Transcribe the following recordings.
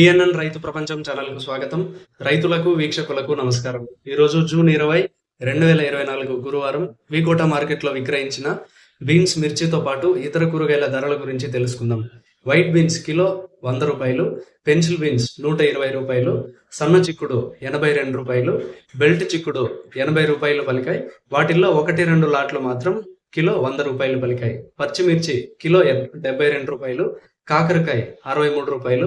PNN రైతు ప్రపంచం ఛానల్కు స్వాగతం. రైతులకు వీక్షకులకు నమస్కారం. ఈరోజు జూన్ ఇరవై రెండు వేల ఇరవై నాలుగు గురువారం వికోట మార్కెట్లో విక్రయించిన బీన్స్ మిర్చితో పాటు ఇతర కూరగాయల ధరల గురించి తెలుసుకుందాం. వైట్ బీన్స్ కిలో వంద రూపాయలు పెన్సిల్ బీన్స్ నూట ఇరవై రూపాయలు సన్న చిక్కుడు ఎనభై రెండు రూపాయలు బెల్ట్ చిక్కుడు ఎనభై రూపాయలు పలికాయి. వాటిల్లో ఒకటి రెండు లాట్లు మాత్రం కిలో వంద రూపాయలు పలికాయి. పచ్చిమిర్చి కిలో డెబ్బై రెండు రూపాయలు కాకరకాయ అరవై మూడు రూపాయలు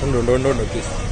రెండు రెండు రెండు వచ్చేసి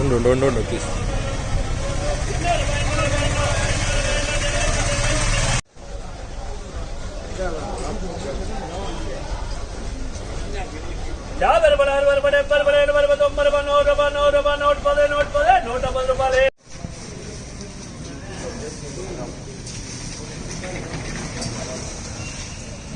உண்டு உண்டு உண்டு உண்டு பீஸ் ஜாபர் படார் படார் படார் படார்